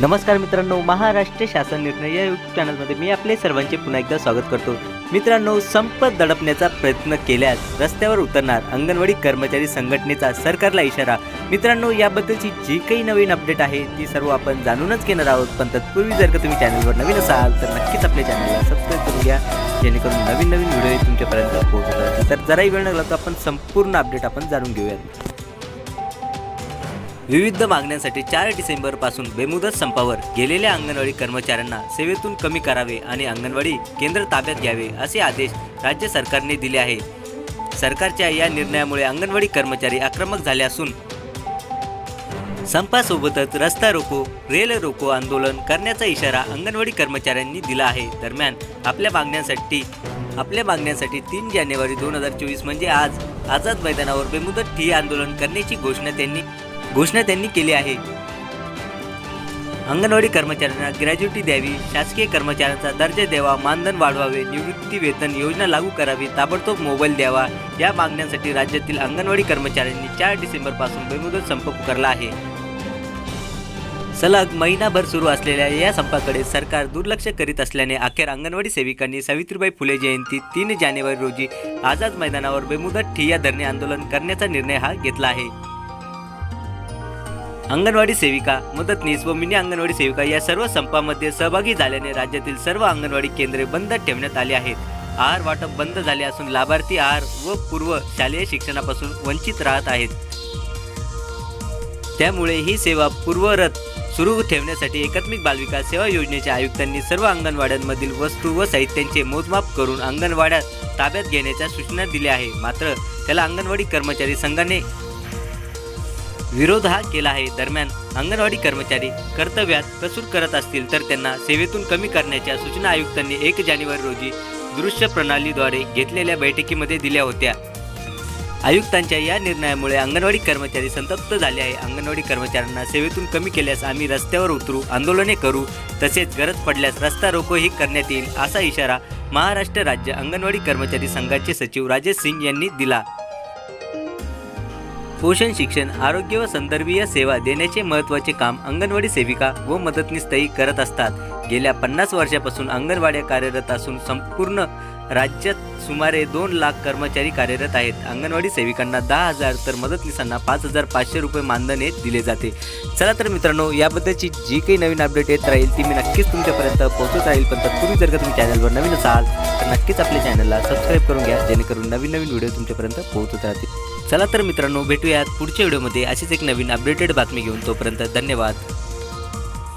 नमस्कार मित्रांनो महाराष्ट्र शासन निर्णय या यूट्यूब चॅनलमध्ये मी आपले सर्वांचे पुन्हा एकदा स्वागत करतो. मित्रांनो संप दडपण्याचा प्रयत्न केल्यास रस्त्यावर उतरणार अंगणवाडी कर्मचारी संघटनेचा सरकारला इशारा. मित्रांनो याबद्दलची जी काही नवीन अपडेट आहे ती सर्व आपण जाणूनच घेणार आहोत. पण तत्पूर्वी जर का तुम्ही चॅनलवर नवीन असाल तर नक्कीच आपल्या चॅनलला सबस्क्राईब करून घ्या. जेणेकरून नवीन नवीन व्हिडिओ तुमच्यापर्यंत पोहोचतात तर जराही वेळ लागला तर आपण संपूर्ण अपडेट आपण जाणून घेऊयात. विविध मागण्यांसाठी चार डिसेंबरपासून बेमुदत संपावर गेलेल्या अंगणवाडी कर्मचाऱ्यांना सेवेतून कमी करावे आणि अंगणवाडी केंद्र ताब्यात घ्यावे असे आदेश राज्य सरकारने दिले आहे सरकारच्या या निर्णयामुळे अंगणवाडी कर्मचारी आक्रमक झाले असून संपासोबतच रस्ता रोको रेल रोको आंदोलन करण्याचा इशारा अंगणवाडी कर्मचाऱ्यांनी दिला आहे. दरम्यान आपल्या मागण्यांसाठी आपल्या मागण्यांसाठी तीन जानेवारी दोन हजार चोवीस म्हणजे आज आझाद मैदानावर बेमुदत ठिय्या आंदोलन करण्याची घोषणा त्यांनी घोषणा त्यांनी केली आहे. अंगणवाडी कर्मचाऱ्यांना ग्रॅज्युटी द्यावी शासकीय कर्मचाऱ्यांचा दर्जा द्यावा मानधन वाढवावे निवृत्ती वेतन योजना लागू करावी ताबडतोब मोबाईल द्यावा या मागण्यांसाठी राज्यातील अंगणवाडी कर्मचाऱ्यांनी चार डिसेंबरपासून बेमुदत संप पुकारला आहे. सलग महिनाभर सुरू असलेल्या या संपाकडे सरकार दुर्लक्ष करीत असल्याने अखेर अंगणवाडी सेविकांनी सावित्रीबाई फुले जयंती तीन जानेवारी रोजी आझाद मैदानावर बेमुदत ठिय्या धरणे आंदोलन करण्याचा निर्णय हा घेतला आहे. अंगणवाडी सेविका मदतनीस व मिनी अंगणवाडी सेविका या सर्व संपामध्ये सहभागी झाल्याने राज्यातील सर्व अंगणवाडी केंद्रे बंद ठेवण्यात आली आहेत. आहार वाटप बंद झाले असून लाभार्थी आहार व पूर्व शालेय शिक्षणापासून वंचित राहत आहेत. त्यामुळे ही सेवा पूर्वरत सुरू ठेवण्यासाठी एकात्मिक बालविकास सेवा योजनेच्या आयुक्तांनी सर्व अंगणवाड्यांमधील वस्तू व साहित्यांचे मोजमाप करून अंगणवाड्यात ताब्यात घेण्याच्या सूचना दिल्या आहे मात्र त्याला अंगणवाडी कर्मचारी संघाने विरोध हा केला आहे. दरम्यान अंगणवाडी कर्मचारी कर्तव्यात कसूर करत असतील तर त्यांना सेवेतून कमी करण्याच्या सूचना आयुक्तांनी एक जानेवारी रोजी दृश्य प्रणालीद्वारे घेतलेल्या बैठकीमध्ये दिल्या होत्या. आयुक्तांच्या या निर्णयामुळे अंगणवाडी कर्मचारी संतप्त झाले आहे. अंगणवाडी कर्मचाऱ्यांना सेवेतून कमी केल्यास आम्ही रस्त्यावर उतरू आंदोलने करू तसेच गरज पडल्यास रस्ता रोकोही करण्यात येईल असा इशारा महाराष्ट्र राज्य अंगणवाडी कर्मचारी संघाचे सचिव राजेश सिंग यांनी दिला. पोषण शिक्षण आरोग्य व संदर्भीय सेवा देण्याचे महत्त्वाचे काम अंगणवाडी सेविका व मदतनीसताई करत असतात. गेल्या पन्नास वर्षापासून अंगणवाड्या कार्यरत असून संपूर्ण राज्यात सुमारे दोन लाख कर्मचारी कार्यरत आहेत. अंगणवाडी सेविकांना दहा हजार तर मदतनीसांना पाच हजार पाचशे रुपये मानधन हे दिले जाते. चला तर मित्रांनो याबद्दलची जी काही नवीन अपडेट येत राहील ती मी नक्कीच तुमच्यापर्यंत पोहोचत राहील. पण तत्पूर्वी जर का तुम्ही चॅनलवर नवीन असाल नक्कीच आपल्या चॅनलला सबस्क्राईब करून घ्या जेणेकरून नवीन नवीन व्हिडिओ तुमच्यापर्यंत पोहोचत राहतील. चला तर मित्रांनो भेटूयात पुढच्या व्हिडिओमध्ये अशीच एक नवीन अपडेटेड बातमी घेऊन. तोपर्यंत धन्यवाद.